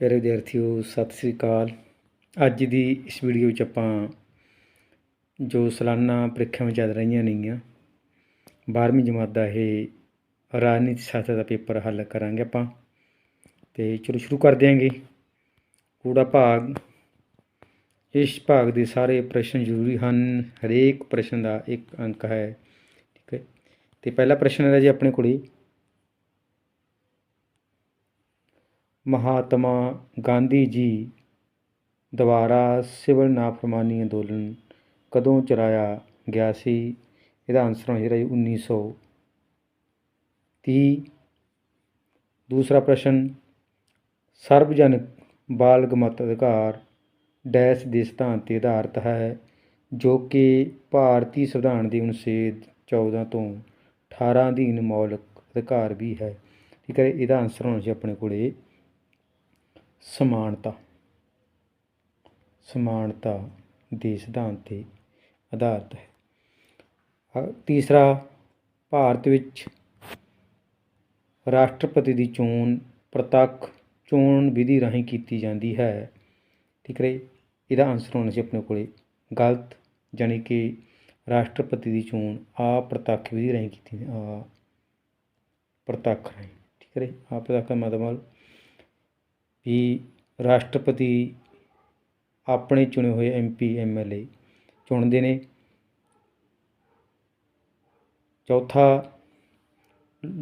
ਪਿਆਰੇ ਵਿਦਿਆਰਥੀਓ, ਸਤਿ ਸ੍ਰੀ ਅਕਾਲ। ਅੱਜ ਦੀ ਇਸ ਵੀਡੀਓ ਵਿੱਚ ਆਪਾਂ ਜੋ ਸਾਲਾਨਾ ਪ੍ਰੀਖਿਆਵਾਂ ਚੱਲ ਰਹੀਆਂ ਨੇਗੀਆਂ 12ਵੀਂ ਜਮਾਤ ਦਾ ਇਹ ਰਾਜਨੀਤੀ ਸ਼ਾਸਤਰ ਦਾ ਪੇਪਰ ਹੱਲ ਕਰਾਂਗੇ ਆਪਾਂ ਤੇ ਚਲੋ ਸ਼ੁਰੂ ਕਰ ਦਿਆਂਗੇ ਕੂੜਾ ਭਾਗ, ਇਸ ਭਾਗ ਦੇ ਸਾਰੇ ਪ੍ਰਸ਼ਨ ਜ਼ਰੂਰੀ ਹਨ। ਹਰੇਕ ਪ੍ਰਸ਼ਨ ਦਾ ਇੱਕ ਅੰਕ ਹੈ, ਠੀਕ ਹੈ। ਤੇ ਪਹਿਲਾ ਪ੍ਰਸ਼ਨ ਹੈ ਜੀ ਆਪਣੇ ਕੋਲੇ ਮਹਾਤਮਾ ਗਾਂਧੀ ਜੀ ਦੁਆਰਾ ਸਿਵਲ ਨਾਫਰਮਾਨੀ ਅੰਦੋਲਨ ਕਦੋਂ ਚਲਾਇਆ ਗਿਆ ਸੀ? ਇਹਦਾ ਆਨਸਰ ਹੋਣਾ ਜਿਹੜਾ ਜੀ 1930 ਦੂਸਰਾ ਪ੍ਰਸ਼ਨ ਸਰਵਜਨਕ ਬਾਲਗ ਮਤ ਅਧਿਕਾਰ ਡੈਸ਼ ਦੇ ਸਿਧਾਂਤ ਤੇ ਆਧਾਰਿਤ ਹੈ, ਜੋ ਕਿ ਭਾਰਤੀ ਸੰਵਿਧਾਨ ਦੀ ਅਨੁਛੇਦ 14 ਤੋਂ 18 ਅਧੀਨ ਮੌਲਿਕ ਅਧਿਕਾਰ ਵੀ ਹੈ। ਠੀਕ ਹੈ ਇਹਦਾ ਆਨਸਰ ਹੋਣਾ ਸੀ ਆਪਣੇ ਕੋਲੇ ਸਮਾਨਤਾ। ਸਮਾਨਤਾ ਦੇ ਸਿਧਾਂਤ ਤੇ ਆਧਾਰਿਤ ਹੈ। ਤੀਸਰਾ, ਭਾਰਤ ਵਿੱਚ ਰਾਸ਼ਟਰਪਤੀ ਦੀ ਚੋਣ ਪ੍ਰਤੱਖ ਚੋਣ ਵਿਧੀ ਰਾਹੀਂ ਕੀਤੀ ਜਾਂਦੀ ਹੈ। ਠੀਕ ਹੈ ਇਹਦਾ ਆਨਸਰ ਹੋਣਾ ਸੀ ਆਪਣੇ ਕੋਲੇ। ਗਲਤ, ਜਾਣੀ ਕਿ ਰਾਸ਼ਟਰਪਤੀ ਦੀ ਚੋਣ ਆ ਪ੍ਰਤੱਖ ਵਿਧੀ ਰਾਹੀਂ ਕੀਤੀ ਆ ਪ੍ਰਤੱਖ ਰਾਹੀਂ। ਠੀਕ ਹੈ ਅਪ੍ਰਤੱਖ ਪ੍ਰਤੱਖ ਮਤਲਬ ਵੀ ਰਾਸ਼ਟਰਪਤੀ ਆਪਣੇ ਚੁਣੇ ਹੋਏ ਐਮਪੀ ਏ ਚੁਣਦੇ ਨੇ। ਚੌਥਾ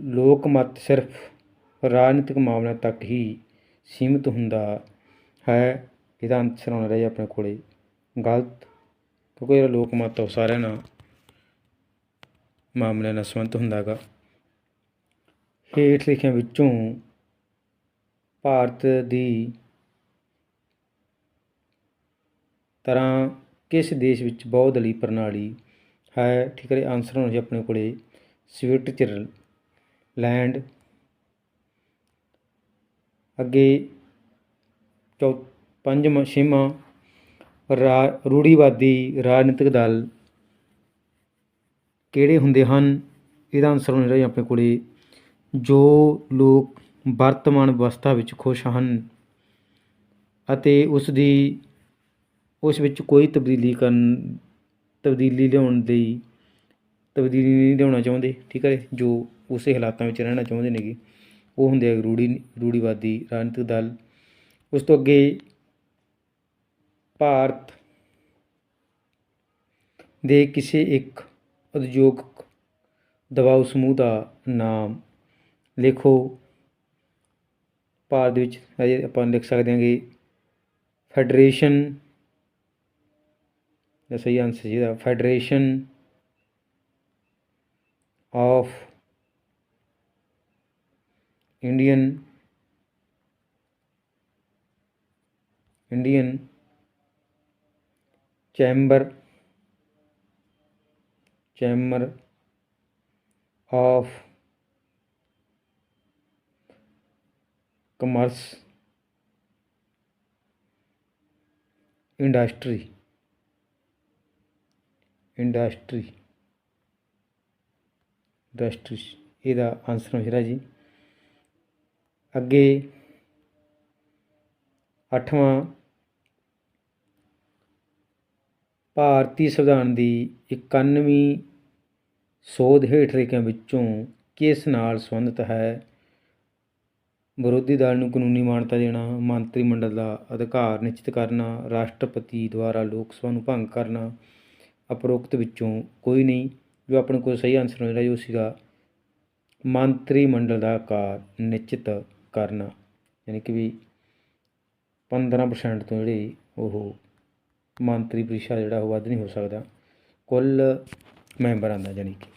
ਲੋਕ ਮਤ ਸਿਰਫ ਰਾਜਨੀਤਿਕ ਮਾਮਲਿਆਂ ਤੱਕ ਹੀ ਸੀਮਿਤ ਹੁੰਦਾ ਹੈ। ਇਹਦਾ ਆਨਸਰ ਹੋਣਾ ਰਿਹਾ ਆਪਣੇ ਕੋਲੇ। ਗਲਤ, ਕਿਉਂਕਿ ਜਿਹੜਾ ਲੋਕ ਮਤ ਉਹ ਸਾਰਿਆਂ ਨਾਲ ਮਾਮਲਿਆਂ ਨਾਲ ਸੰਬੰਧਿਤ ਹੁੰਦਾ ਹੈਗਾ ਹੇਠ ਲਿਖਿਆਂ ਵਿੱਚੋਂ ਭਾਰਤ ਦੀ ਤਰ੍ਹਾਂ ਕਿਸ ਦੇਸ਼ ਵਿੱਚ ਬਹੁਦਲੀ ਪ੍ਰਣਾਲੀ ਹੈ? ਠੀਕ ਹੈ ਆਨਸਰ ਹੋਣਾ ਜੀ ਆਪਣੇ ਕੋਲੇ। ਸਵਿਟਜ਼ਰਲੈਂਡ। ਅੱਗੇ ਚੌ, ਪੰਜਵਾਂ, ਛੇਵਾਂ ਰਾ, ਰੂੜੀਵਾਦੀ ਰਾਜਨੀਤਿਕ ਦਲ ਕਿਹੜੇ ਹੁੰਦੇ ਹਨ? ਇਹਦਾ ਆਨਸਰ ਹੋਣਾ ਜੀ ਆਪਣੇ ਕੋਲੇ। ਜੋ ਲੋਕ ਵਰਤਮਾਨ ਅਵਸਥਾ ਵਿੱਚ ਖੁਸ਼ ਹਨ ਅਤੇ ਉਸ ਦੀ ਉਸ ਵਿੱਚ ਕੋਈ ਤਬਦੀਲੀ ਕਰਨ, ਤਬਦੀਲੀ ਲਿਆਉਣ ਦੀ ਤਬਦੀਲੀ ਨਹੀਂ ਲਿਆਉਣਾ ਚਾਹੁੰਦੇ, ਠੀਕ ਹੈ ਜੋ ਉਸੇ ਹਾਲਾਤਾਂ ਵਿੱਚ ਰਹਿਣਾ ਚਾਹੁੰਦੇ ਨੇਗੇ। ਉਹ ਹੁੰਦੇ ਆ ਰੂੜੀ, ਰੂੜੀਵਾਦੀ ਰਾਜਨੀਤਿਕ ਦਲ। ਉਸ ਤੋਂ ਅੱਗੇ ਭਾਰਤ ਦੇ ਕਿਸੇ ਇੱਕ ਉਦਯੋਗਿਕ ਦਬਾਅ ਸਮੂਹ ਦਾ ਨਾਮ ਲਿਖੋ। ਭਾਰਤ ਦੇ ਵਿੱਚ ਅਜੇ ਆਪਾਂ ਲਿਖ ਸਕਦੇ ਹਾਂ ਕਿ ਫੈਡਰੇਸ਼ਨ ਦਾ ਸਹੀ ਆਨਸਰ ਜਿਹਦਾ federation of Indian Indian chamber chamber of commerce industry industry industry, ਇਹਦਾ ਆਨਸਰ ਹੋ ਜਿਹੜਾ ਜੀ। ਅੱਗੇ ਅੱਠਵਾਂ, ਭਾਰਤੀ ਸੰਵਿਧਾਨ ਦੀ 91ਵੀਂ ਸੋਧ ਹੇਠ ਲਿਖਿਆਂ ਵਿੱਚੋਂ ਕਿਸ ਨਾਲ ਸੰਬੰਧਿਤ ਹੈ? ਵਿਰੋਧੀ ਦਲ ਨੂੰ ਕਾਨੂੰਨੀ ਮਾਨਤਾ ਦੇਣਾ, ਮੰਤਰੀ ਮੰਡਲ ਦਾ ਅਧਿਕਾਰ ਨਿਸ਼ਚਿਤ ਕਰਨਾ, ਰਾਸ਼ਟਰਪਤੀ ਦੁਆਰਾ ਲੋਕ ਸਭਾ ਨੂੰ ਭੰਗ ਕਰਨਾ ਉਪਰੋਕਤ ਵਿੱਚੋਂ ਕੋਈ ਨਹੀਂ, ਜੋ ਆਪਣੇ ਕੋਲ ਸਹੀ ਆਨਸਰ ਹੋ ਜਿਹੜਾ ਉਹ ਸੀਗਾ। ਮੰਤਰੀ ਮੰਡਲ ਦਾ ਆਕਾਰ ਨਿਸ਼ਚਿਤ ਕਰਨਾ, ਯਾਨੀ ਕਿ ਵੀ 15% ਤੋਂ ਜਿਹੜੇ ਉਹ ਮੰਤਰੀ ਪਰਿਸ਼ਦ ਜਿਹੜਾ ਉਹ ਵੱਧ ਨਹੀਂ ਹੋ ਸਕਦਾ, ਕੁੱਲ ਮੈਂਬਰਾਂ ਦਾ ਯਾਨੀ ਕਿ।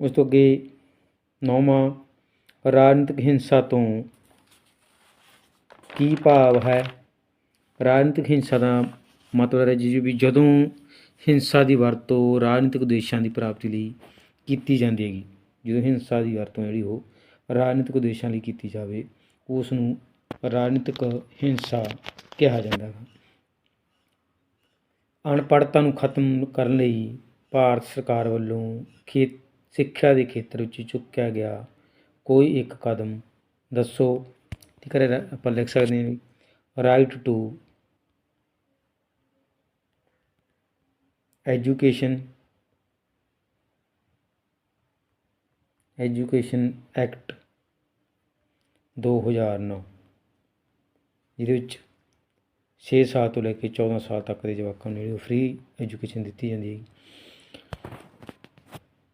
ਉਸ ਤੋਂ ਅੱਗੇ ਨੌਵਾਂ ਰਾਜਨੀਤਿਕ ਹਿੰਸਾ ਤੋਂ ਕੀ ਭਾਵ ਹੈ? ਰਾਜਨੀਤਿਕ ਹਿੰਸਾ ਦਾ ਮਤਲਬ ਹੈ ਜੀ ਵੀ ਜਦੋਂ ਹਿੰਸਾ ਦੀ ਵਰਤੋਂ ਰਾਜਨੀਤਿਕ ਉਦੇਸ਼ਾਂ ਦੀ ਪ੍ਰਾਪਤੀ ਲਈ ਕੀਤੀ ਜਾਂਦੀ ਹੈਗੀ, ਜਦੋਂ ਹਿੰਸਾ ਦੀ ਵਰਤੋਂ ਜਿਹੜੀ ਉਹ ਰਾਜਨੀਤਿਕ ਉਦੇਸ਼ਾਂ ਲਈ ਕੀਤੀ ਜਾਵੇ ਉਸ ਨੂੰ ਰਾਜਨੀਤਿਕ ਹਿੰਸਾ ਕਿਹਾ ਜਾਂਦਾ ਹੈ ਅਨਪੜ੍ਹਤਾ ਨੂੰ ਖਤਮ ਕਰਨ ਲਈ ਭਾਰਤ ਸਰਕਾਰ ਵੱਲੋਂ ਖੇ, ਸਿੱਖਿਆ ਦੇ ਖੇਤਰ ਵਿੱਚ ਚੁੱਕਿਆ ਗਿਆ ਕੋਈ ਇੱਕ ਕਦਮ ਦੱਸੋ। ਠੀਕ ਹੈ ਆਪਾਂ ਲਿਖ ਸਕਦੇ ਹਾਂ ਵੀ right to education education act 2009 ਜਿਹਦੇ ਵਿੱਚ 6 ਸਾਲ ਤੋਂ ਲੈ ਕੇ 14 ਸਾਲ ਤੱਕ ਦੇ ਜਵਾਕਾਂ ਨੂੰ ਜਿਹੜੀ ਫ੍ਰੀ ਐਜੂਕੇਸ਼ਨ ਦਿੱਤੀ ਜਾਂਦੀ ਹੈ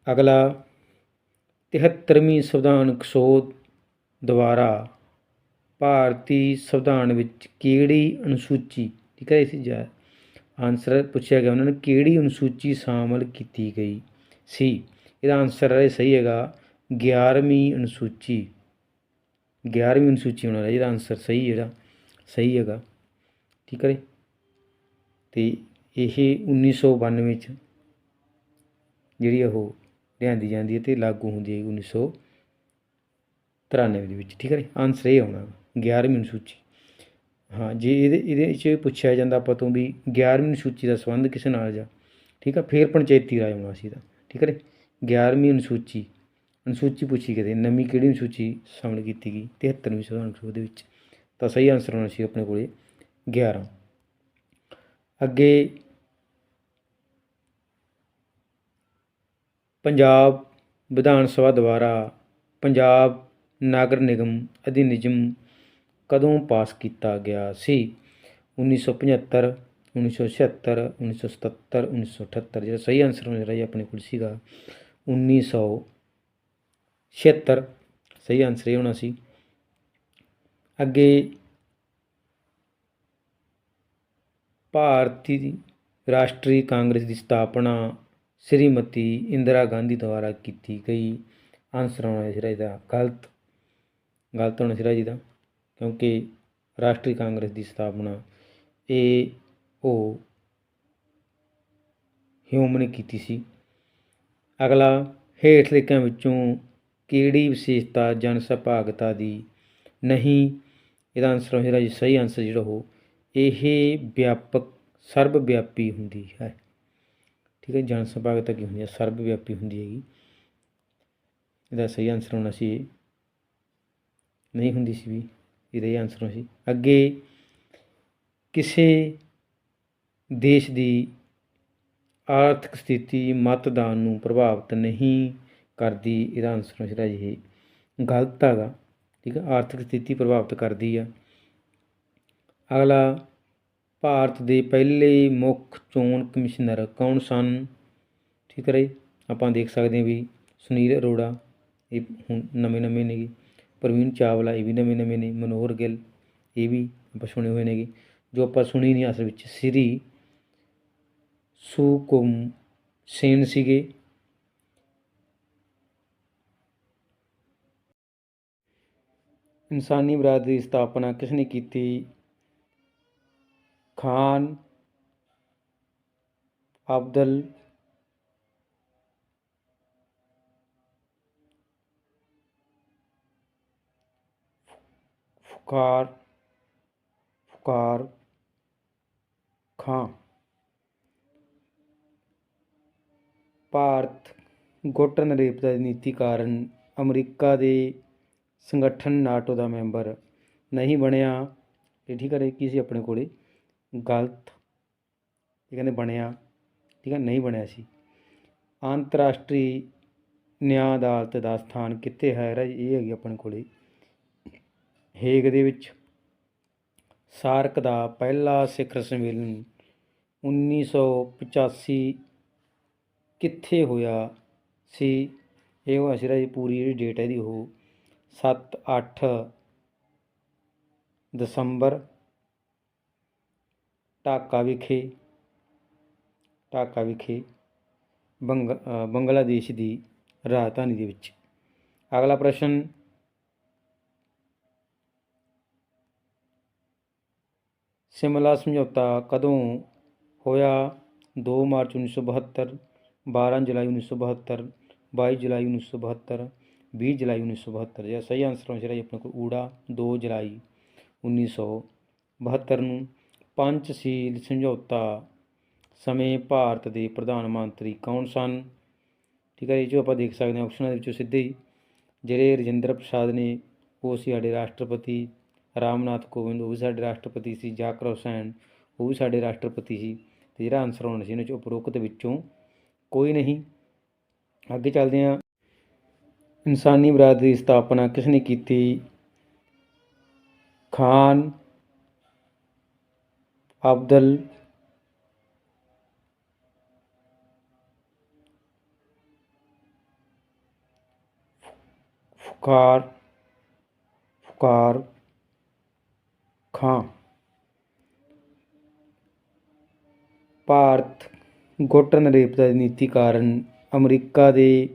ਅਗਲਾ 73ਵੀਂ ਸੰਵਿਧਾਨਕ ਸੋਧ ਦੁਆਰਾ ਭਾਰਤੀ ਸੰਵਿਧਾਨ ਵਿੱਚ ਕਿਹੜੀ ਅਨੁਸੂਚੀ, ਠੀਕ ਹੈ ਇਸ ਜਾ ਆਨਸਰ ਪੁੱਛਿਆ ਗਿਆ ਉਹਨਾਂ ਨੇ, ਕਿਹੜੀ ਅਨੁਸੂਚੀ ਸ਼ਾਮਲ ਕੀਤੀ ਗਈ ਸੀ? ਇਹਦਾ ਆਨਸਰ ਹੈ ਸਹੀ ਹੈਗਾ 11ਵੀਂ ਅਨੁਸੂਚੀ 11ਵੀਂ ਅਨੁਸੂਚੀ ਹੋਣਾ ਹੈ ਇਹਦਾ ਆਨਸਰ ਸਹੀ ਜਿਹੜਾ, ਸਹੀ ਹੈਗਾ, ਠੀਕ ਹੈ ਤੇ ਇਹ 1992 ਚ ਜਿਹੜੀ ਉਹ ਲਿਆਂਦੀ ਜਾਂਦੀ ਹੈ ਤੇ ਲਾਗੂ ਹੁੰਦੀ ਹੈ 1993 ਦੇ ਵਿੱਚ, ਠੀਕ ਹੈ ਆਨਸਰ ਇਹ ਆਉਣਾ 11ਵੀਂ ਅਨੁਸੂਚੀ। ਹਾਂ, ਜੇ ਇਹਦੇ ਇਹਦੇ 'ਚ ਪੁੱਛਿਆ ਜਾਂਦਾ ਆਪਾਂ ਤੋਂ ਵੀ 11ਵੀਂ ਅਨੁਸੂਚੀ ਦਾ ਸੰਬੰਧ ਕਿਸ ਨਾਲ ਜਾ, ਠੀਕ ਆ? ਫੇਰ ਪੰਚਾਇਤੀ ਰਾਜ ਆਉਣਾ ਸੀ ਦਾ ਠੀਕ ਹੈ 11ਵੀਂ ਅਨੁਸੂਚੀ ਅਨੁਸੂਚੀ ਪੁੱਛੀ ਕਿਤੇ ਨਵੀਂ ਕਿਹੜੀ ਅਨੁਸੂਚੀ ਸ਼ਾਮਲ ਕੀਤੀ ਗਈ? 73ਵੀਂ ਸੰਵਿਧਾਨਕ ਸਭਾ ਦੇ ਵਿੱਚ। ਤਾਂ ਸਹੀ ਆਨਸਰ ਹੋਣਾ ਸੀ ਆਪਣੇ ਕੋਲੇ 11 ਅੱਗੇ ਪੰਜਾਬ ਵਿਧਾਨ ਸਭਾ ਦੁਆਰਾ ਪੰਜਾਬ ਨਗਰ ਨਿਗਮ ਅਧਿਨਿਯਮ ਕਦੋਂ ਪਾਸ ਕੀਤਾ ਗਿਆ ਸੀ? 1975 1976 1977 1978 ਜਿਹੜਾ ਸਹੀ ਆਨਸਰ ਹੋਣਾ ਜਿਹੜਾ ਜੀ ਆਪਣੇ ਕੋਲ ਸੀਗਾ। 1976 ਸਹੀ ਆਨਸਰ ਇਹ ਹੋਣਾ ਸੀ। ਅੱਗੇ ਭਾਰਤੀ ਰਾਸ਼ਟਰੀ ਕਾਂਗਰਸ ਦੀ ਸਥਾਪਨਾ ਸ਼੍ਰੀਮਤੀ ਇੰਦਰਾ ਗਾਂਧੀ ਦੁਆਰਾ ਕੀਤੀ ਗਈ ਆਨਸਰ ਹੋਣਾ ਸੀ ਇਹਦਾ ਗਲਤ ਗਲਤ ਹੋਣਾ ਸੀ ਜੀ ਦਾ, ਕਿਉਂਕਿ ਰਾਸ਼ਟਰੀ ਕਾਂਗਰਸ ਦੀ ਸਥਾਪਨਾ, ਇਹ ਉਹ ਹਿਊਮ ਨੇ ਕੀਤੀ ਸੀ। ਅਗਲਾ, ਹੇਠ ਲਿਖਿਆਂ ਵਿੱਚੋਂ ਕਿਹੜੀ ਵਿਸ਼ੇਸ਼ਤਾ, ਜਨ ਸਹਿਭਾਗਤਾ ਦੀ ਨਹੀਂ, ਇਹਦਾ ਆਨਸਰ ਹੋਏਗਾ ਜੀ, ਸਹੀ ਆਨਸਰ ਜਿਹੜਾ ਉਹ, ਇਹ ਵਿਆਪਕ ਸਰਬ ਵਿਆਪੀ ਹੁੰਦੀ ਹੈ। ਠੀਕ ਹੈ ਜਨ ਸਹਿਭਾਗਤਾ ਕੀ ਹੁੰਦੀ ਹੈ? ਸਰਬ ਵਿਆਪੀ ਹੁੰਦੀ ਹੈਗੀ। ਇਹਦਾ ਸਹੀ ਆਨਸਰ ਹੋਣਾ ਸੀ ਨਹੀਂ ਹੁੰਦੀ ਸੀ ਵੀ, ਇਹਦਾ ਹੀ ਆਨਸਰ ਹੋਣਾ ਸੀ ਅੱਗੇ ਕਿਸੇ ਦੇਸ਼ ਦੀ ਆਰਥਿਕ ਸਥਿਤੀ, ਮਤਦਾਨ ਨੂੰ ਪ੍ਰਭਾਵਿਤ ਨਹੀਂ ਕਰਦੀ, ਇਹਦਾ ਆਨਸਰ ਹੋਣਾ ਜਿਹੜਾ ਇਹ ਗਲਤ ਹੈਗਾ। ਠੀਕ ਹੈ, ਆਰਥਿਕ ਸਥਿਤੀ ਪ੍ਰਭਾਵਿਤ ਕਰਦੀ ਆ। ਅਗਲਾ ਭਾਰਤ ਦੇ ਪਹਿਲੇ ਮੁੱਖ ਚੋਣ ਕਮਿਸ਼ਨਰ ਕੌਣ ਸਨ? ਠੀਕ ਹੈ ਜੀ। ਆਪਾਂ ਦੇਖ ਸਕਦੇ ਹਾਂ ਵੀ ਸੁਨੀਲ ਅਰੋੜਾ, ਇਹ ਹੁਣ ਨਵੇਂ ਨਵੇਂ ਨੇਗੇ। ਪ੍ਰਵੀਨ ਚਾਵਲਾ, ਇਹ ਵੀ ਨਵੇਂ ਨਵੇਂ ਨੇ। ਮਨੋਹਰ ਗਿੱਲ, ਇਹ ਵੀ ਆਪਾਂ ਸੁਣੇ ਹੋਏ ਨੇਗੇ। ਜੋ ਆਪਾਂ ਸੁਣੀ ਨਹੀਂ ਅਸਲ ਵਿੱਚ, ਸ੍ਰੀ ਸੁਕੁਮ ਸੇਨ ਸੀਗੇ। ਇਨਸਾਨੀ ਬਰਾਦਰੀ ਦੀ ਸਥਾਪਨਾ ਕਿਸ ਨੇ ਕੀਤੀ? ਖਾਨ, ਅਬਦੁਲ ਫੁਕਾਰ ਫੁਕਾਰ ਖਾਂ। ਭਾਰਤ ਗੁੱਟ ਨਰੇਪਤਾ ਦੀ ਨੀਤੀ ਕਾਰਨ ਅਮਰੀਕਾ ਦੇ ਸੰਗਠਨ ਨਾਟੋ ਦਾ ਮੈਂਬਰ ਨਹੀਂ ਬਣਿਆ। ਇਹ ਠੀਕ ਹੈ ਕੀ ਸੀ ਆਪਣੇ ਕੋਲੇ? ਗਲਤ, ਇਹ ਕਹਿੰਦੇ ਬਣਿਆ, ਠੀਕ ਹੈ ਨਹੀਂ ਬਣਿਆ ਸੀ। ਅੰਤਰਰਾਸ਼ਟਰੀ ਨਿਆਂ ਅਦਾਲਤ ਦਾ ਸਥਾਨ ਕਿੱਥੇ ਹੈ ਰਾਜ? ਇਹ ਹੈਗੀ ਆਪਣੇ ਕੋਲੇ। ਹੇਗ ਦੇ ਵਿੱਚ। ਸਾਰਕ ਦਾ ਪਹਿਲਾ ਸਿਖਰ ਸੰਮੇਲਨ 1985 ਕਿੱਥੇ ਹੋਇਆ ਸੀ? ਇਹ ਹੋਇਆ ਸੀ ਰਾਜ ਪੂਰੀ ਜਿਹੜੀ ਡੇਟ ਹੈ ਇਹਦੀ ਉਹ 7 8 ਦਸੰਬਰ ਢਾਕਾ ਵਿਖੇ ਢਾਕਾ ਵਿਖੇ ਬੰਗ ਬੰਗਲਾਦੇਸ਼ ਦੀ ਰਾਜਧਾਨੀ ਦੇ ਵਿੱਚ। ਅਗਲਾ ਪ੍ਰਸ਼ਨ, ਸਿਮਲਾ ਸਮਝੌਤਾ ਕਦੋਂ ਹੋਇਆ? 2 ਮਾਰਚ 1972 12 ਜੁਲਾਈ 1972 22 ਜੁਲਾਈ 1972 20 ਜੁਲਾਈ 1972 ਜਿਹੜਾ ਸਹੀ ਆਨਸਰ ਹੋਣਾ ਚਾਹੀਦਾ ਜੀ ਆਪਣੇ ਕੋਲ ਊੜਾ 2 ਜੁਲਾਈ 1972 ਨੂੰ। ਪੰਚਸ਼ੀਲ ਸਮਝੌਤਾ, ਸਮੇਂ ਭਾਰਤ ਦੇ ਪ੍ਰਧਾਨ ਮੰਤਰੀ ਕੌਣ ਸਨ? ਠੀਕ ਹੈ ਇਹ ਜੋ ਆਪਾਂ ਦੇਖ ਸਕਦੇ ਹਾਂ ਆਪਸ਼ਨਾਂ ਦੇ ਵਿੱਚੋਂ ਸਿੱਧੇ ਹੀ। ਜਿਹੜੇ ਰਜਿੰਦਰ ਪ੍ਰਸਾਦ ਨੇ, ਉਹ ਸੀ ਸਾਡੇ ਰਾਸ਼ਟਰਪਤੀ, ਰਾਮਨਾਥ ਕੋਵਿੰਦ, ਉਹ ਵੀ ਸਾਡੇ ਰਾਸ਼ਟਰਪਤੀ ਸੀ, ਜਾਕਰ ਹੁਸੈਨ, ਉਹ ਵੀ ਸਾਡੇ ਰਾਸ਼ਟਰਪਤੀ ਸੀ। ਤੇ ਜਿਹੜਾ ਆਨਸਰ ਹੋਣਾ ਸੀ, ਇਹਨਾਂ ਚੋਂ ਉਪਰੋਕਤ ਵਿੱਚੋਂ ਕੋਈ ਨਹੀਂ। ਅੱਗੇ ਚੱਲਦੇ ਹਾਂ। ਇਨਸਾਨੀ ਬਰਾਦਰੀ ਦੀ ਸਥਾਪਨਾ ਕਿਸ ਨੇ ਕੀਤੀ? ਖਾਨ ਅਬਦਲ ਫੁਕਾਰ ਫੁਕਾਰ ਖਾਂ ਭਾਰਤ ਗੁੱਟ ਨਰੇਪਤਾ ਦੀ ਨੀਤੀ ਕਾਰਨ ਅਮਰੀਕਾ ਦੇ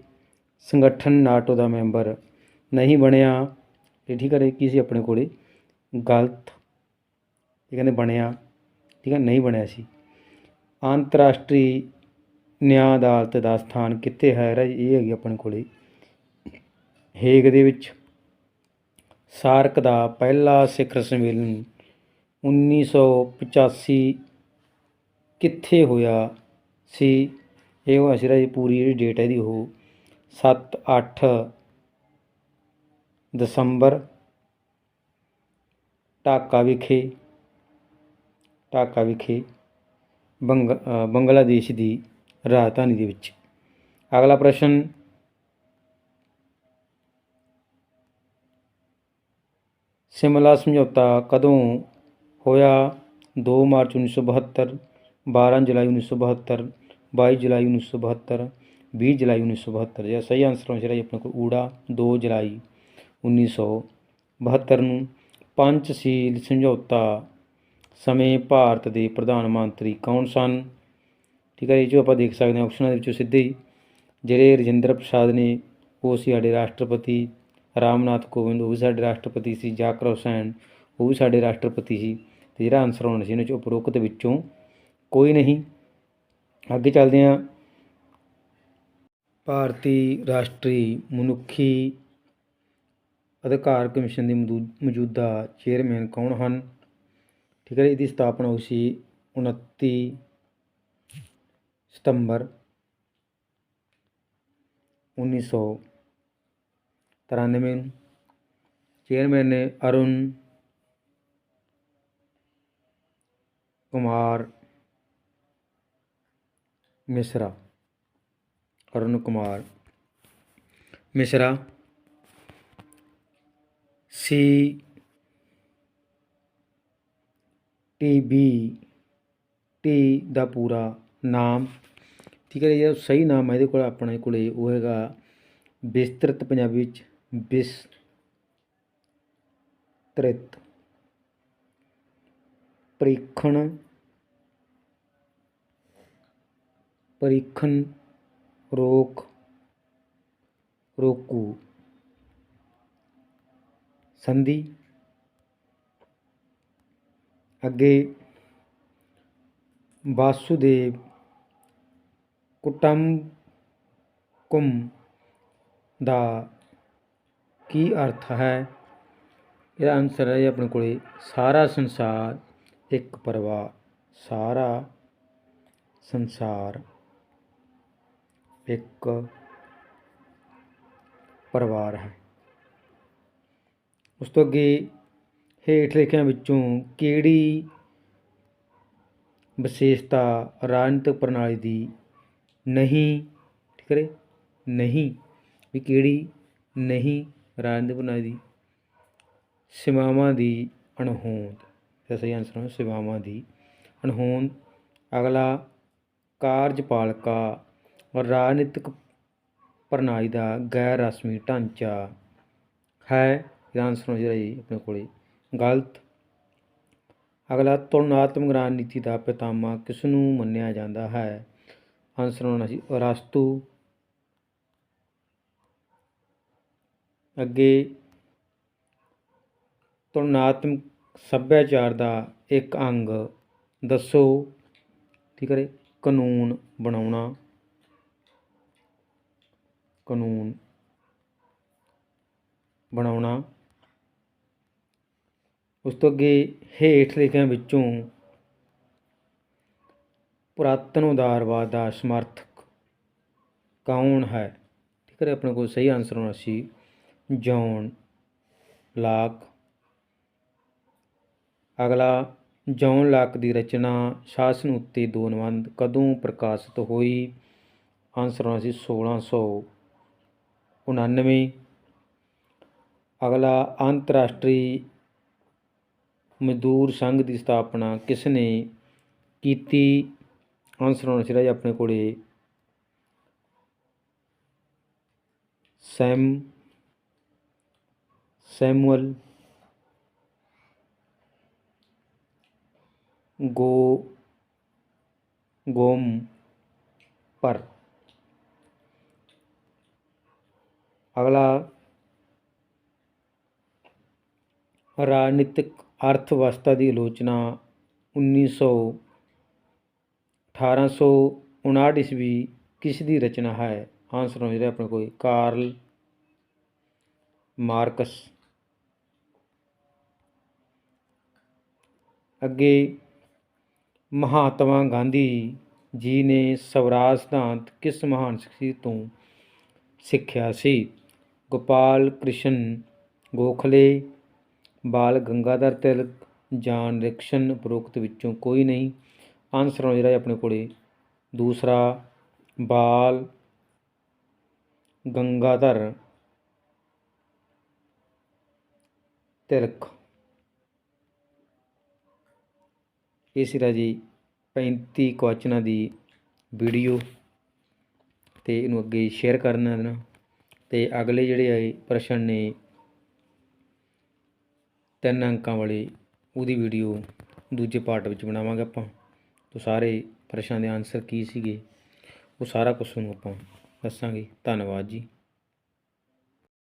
ਸੰਗਠਨ ਨਾਟੋ ਦਾ ਮੈਂਬਰ ਨਹੀਂ ਬਣਿਆ। ਇਹ ਠੀਕ ਹੈ ਕੀ ਸੀ ਆਪਣੇ ਕੋਲੇ? ਗਲਤ। ਇਹ ਕਹਿੰਦੇ ਬਣਿਆ। ਠੀਕ ਹੈ ਨਹੀਂ ਬਣਿਆ ਸੀ। ਅੰਤਰਰਾਸ਼ਟਰੀ ਨਿਆਂ ਅਦਾਲਤ ਦਾ ਸਥਾਨ ਕਿੱਥੇ ਹੈ ਰਾਜ? ਇਹ ਹੈਗੀ ਆਪਣੇ ਕੋਲੇ। ਹੇਗ ਦੇ ਵਿੱਚ। ਸਾਰਕ ਦਾ ਪਹਿਲਾ ਸਿਖਰ ਸੰਮੇਲਨ 1985 ਕਿੱਥੇ ਹੋਇਆ ਸੀ? ਇਹ ਹੋਇਆ ਸੀ ਰਾਜ ਪੂਰੀ ਜਿਹੜੀ ਡੇਟ ਹੈ ਇਹਦੀ ਉਹ 7 8 ਦਸੰਬਰ ਢਾਕਾ ਵਿਖੇ ਢਾਕਾ ਵਿਖੇ ਬੰਗ ਬੰਗਲਾਦੇਸ਼ ਦੀ ਰਾਜਧਾਨੀ ਦੇ ਵਿੱਚ। ਅਗਲਾ ਪ੍ਰਸ਼ਨ ਸਿਮਲਾ ਸਮਝੌਤਾ ਕਦੋਂ ਹੋਇਆ? 2 ਮਾਰਚ 1972 12 ਜੁਲਾਈ 1972 22 ਜੁਲਾਈ 1972 20 ਜੁਲਾਈ 1972 ਜਿਹੜਾ ਸਹੀ ਆਨਸਰ ਹੋਣਾ ਚਾਹੀਦਾ ਆਪਣੇ ਕੋਲ ਊੜਾ 2 ਜੁਲਾਈ 1972 ਨੂੰ। ਪੰਚਸ਼ੀਲ ਸਮਝੌਤਾ ਸਮੇਂ ਭਾਰਤ ਦੇ ਪ੍ਰਧਾਨ ਮੰਤਰੀ ਕੌਣ ਸਨ? ਠੀਕ ਹੈ ਇਹ ਜੋ ਆਪਾਂ ਦੇਖ ਸਕਦੇ ਹਾਂ ਆਪਸ਼ਨਾਂ ਦੇ ਵਿੱਚੋਂ ਸਿੱਧੇ ਹੀ, ਜਿਹੜੇ ਰਜਿੰਦਰ ਪ੍ਰਸਾਦ ਨੇ, ਉਹ ਸੀ ਸਾਡੇ ਰਾਸ਼ਟਰਪਤੀ, ਰਾਮਨਾਥ ਕੋਵਿੰਦ, ਉਹ ਵੀ ਸਾਡੇ ਰਾਸ਼ਟਰਪਤੀ ਸੀ, ਜਾਕਰ ਹੁਸੈਨ, ਉਹ ਵੀ ਸਾਡੇ ਰਾਸ਼ਟਰਪਤੀ ਸੀ, ਤੇ ਜਿਹੜਾ ਆਨਸਰ ਹੋਣਾ ਸੀ ਇਹਨਾਂ ਚੋਂ ਉਪਰੋਕਤ ਵਿੱਚੋਂ ਕੋਈ ਨਹੀਂ। ਅੱਗੇ ਚੱਲਦੇ ਹਾਂ। ਭਾਰਤੀ ਰਾਸ਼ਟਰੀ ਮਨੁੱਖੀ ਅਧਿਕਾਰ ਕਮਿਸ਼ਨ ਦੇ ਮੌਜੂ- ਮੌਜੂਦਾ ਚੇਅਰਮੈਨ ਕੌਣ ਹਨ? ਠੀਕ ਹੈ ਇਹਦੀ ਸਥਾਪਨਾ ਹੋਈ ਸੀ 29 ਸਤੰਬਰ 1993 ਨੂੰ। ਚੇਅਰਮੈਨ ਨੇ Arun Kumar Mishra, Arun Kumar Mishra C T B T ਦਾ ਪੂਰਾ ਨਾਮ। ਠੀਕ ਹੈ ਜੀ, ਜਿਹੜਾ ਸਹੀ ਨਾਮ ਹੈ ਇਹਦੇ ਕੋਲ ਆਪਣੇ ਕੋਲੇ ਉਹ ਹੈਗਾ ਵਿਸਤ੍ਰਿਤ ਪੰਜਾਬੀ ਵਿੱਚ ਵਿਸਤ੍ਰਿਤ ਪਰੀਖਣ ਪਰੀਖਣ ਰੋਕ ਰੋਕੂ। ਸੰਧੀ। ਅੱਗੇ ਵਾਸੁਦੇਵ ਕੁਟੰਬਕਮ ਦਾ ਕੀ ਅਰਥ ਹੈ? ਇਹਦਾ ਆਨਸਰ ਹੈ ਜੀ ਆਪਣੇ ਕੋਲੇ, ਸਾਰਾ ਸੰਸਾਰ ਇੱਕ ਪਰਿਵਾਰ ਸਾਰਾ ਸੰਸਾਰ ਇੱਕ ਪਰਿਵਾਰ ਹੈ। ਉਸ ਤੋਂ ਅੱਗੇ ਹੇਠ ਲਿਖਿਆਂ ਵਿੱਚੋਂ ਕਿਹੜੀ ਵਿਸ਼ੇਸ਼ਤਾ ਰਾਜਨੀਤਿਕ ਪ੍ਰਣਾਲੀ ਦੀ ਨਹੀਂ, ਠੀਕ ਹੈ ਨਹੀਂ, ਵੀ ਕਿਹੜੀ ਨਹੀਂ ਰਾਜਨੀਤਿਕ ਪ੍ਰਣਾਲੀ ਦੀ? ਸੇਵਾਵਾਂ ਦੀ ਅਣਹੋਂਦ। ਇਹ ਸਹੀ ਆਨਸਰ ਹੈ ਸੀਮਾਵਾਂ ਦੀ ਅਣਹੋਂਦ। ਅਗਲਾ, ਕਾਰਜਪਾਲਿਕਾ ਰਾਜਨੀਤਿਕ ਪ੍ਰਣਾਲੀ ਦਾ ਗੈਰ ਰਸਮੀ ਢਾਂਚਾ ਹੈ। ਇਹਦਾ ਆਨਸਰ ਹੋ ਜਿਹੜਾ ਜੀ ਆਪਣੇ ਕੋਲੇ ਗਲਤ। ਅਗਲਾ ਤੁਲਨਾਤਮਕ ਰਾਜਨੀਤੀ ਦਾ ਪਿਤਾਮਾ ਕਿਸ ਨੂੰ ਮੰਨਿਆ ਜਾਂਦਾ ਹੈ? ਆਨਸਰ ਹੋਣਾ ਸੀ ਅਰਸਤੂ ਅੱਗੇ ਤੁਲਨਾਤਮਕ ਸੱਭਿਆਚਾਰ ਦਾ ਇੱਕ ਅੰਗ ਦੱਸੋ। ਠੀਕ ਹੈ ਕਾਨੂੰਨ ਬਣਾਉਣਾ। ਕਾਨੂੰਨ ਬਣਾਉਣਾ। ਉਸ ਤੋਂ ਅੱਗੇ ਹੇਠ ਲਿਖਿਆਂ ਵਿੱਚੋਂ ਪੁਰਾਤਨ ਉਦਾਰਵਾਦ ਦਾ ਸਮਰਥਕ ਕੌਣ ਹੈ? ਠੀਕ ਹੈ ਆਪਣੇ ਕੋਲ ਸਹੀ ਆਨਸਰ ਹੋਣਾ ਸੀ। ਜੌਨ ਲਾਕ ਅਗਲਾ ਜੌਨ ਲਾਕ ਦੀ ਰਚਨਾ ਸ਼ਾਸਨ ਉੱਤੇ ਦੋਨਵੰਦ ਕਦੋਂ ਪ੍ਰਕਾਸ਼ਿਤ ਹੋਈ? ਆਨਸਰ ਹੋਣਾ ਸੀ 1699 ਅਗਲਾ, ਅੰਤਰਰਾਸ਼ਟਰੀ ਮਜ਼ਦੂਰ ਸੰਘ ਦੀ ਸਥਾਪਨਾ ਕਿਸ ਨੇ ਕੀਤੀ? ਆਨਸਰ ਹੋਣਾ ਸੀ ਆਪਣੇ ਕੋਲੇ। ਸੈਮ, ਸੈਮੂਅਲ, ਗੋ, ਗੋਮ, ਪਰ। ਅਗਲਾ। ਰਾਜਨੀਤਿਕ ਅਰਥ ਵਿਵਸਥਾ ਦੀ ਆਲੋਚਨਾ 1900 1859 ਈਸਵੀ ਕਿਸ ਦੀ ਰਚਨਾ ਹੈ? ਆਨਸਰ ਹੋ ਜਿਹੜਾ ਆਪਣੇ ਕੋਲ। Karl Marx. ਅੱਗੇ ਮਹਾਤਮਾ ਗਾਂਧੀ ਜੀ ਨੇ ਸਵਰਾਜ ਸਿਧਾਂਤ ਕਿਸ ਮਹਾਨ ਸ਼ਖਸੀਅਤ ਤੋਂ ਸਿੱਖਿਆ ਸੀ? ਗੋਪਾਲ ਕ੍ਰਿਸ਼ਨ ਗੋਖਲੇ ਬਾਲ ਗੰਗਾਧਰ ਤਿਲਕ ਜਾਨ ਰਿਕਸ਼ਨ ਉਪਰੋਕਤ ਵਿੱਚੋਂ ਕੋਈ ਨਹੀਂ। ਆਨਸਰ ਹੋ ਜਿਹੜਾ ਆਪਣੇ ਕੋਲੇ। ਦੂਸਰਾ, ਬਾਲ ਗੰਗਾਧਰ ਤਿਲਕ। ਇਹ ਸੀ ਰਾਜੀ 35 ਕੁਐਸਚਨਾਂ ਦੀ ਵੀਡੀਓ ਤੇ ਇਹਨੂੰ ਅੱਗੇ ਸ਼ੇਅਰ ਕਰਨਾ ਦੇਣਾ ਤੇ ਅਗਲੇ ਜਿਹੜੇ ਆਏ ਪ੍ਰਸ਼ਨ ਨੇ ਤਿੰਨ ਅੰਕਾਂ ਵਾਲੇ ਉਹਦੀ ਵੀਡੀਓ ਦੂਜੇ ਪਾਰਟ ਵਿੱਚ ਬਣਾਵਾਂਗੇ ਆਪਾਂ। ਤੋਂ ਸਾਰੇ ਪ੍ਰਸ਼ਨਾਂ ਦੇ ਆਨਸਰ ਕੀ ਸੀਗੇ, ਉਹ ਸਾਰਾ ਕੁਝ ਤੁਹਾਨੂੰ ਆਪਾਂ ਦੱਸਾਂਗੇ। ਧੰਨਵਾਦ ਜੀ।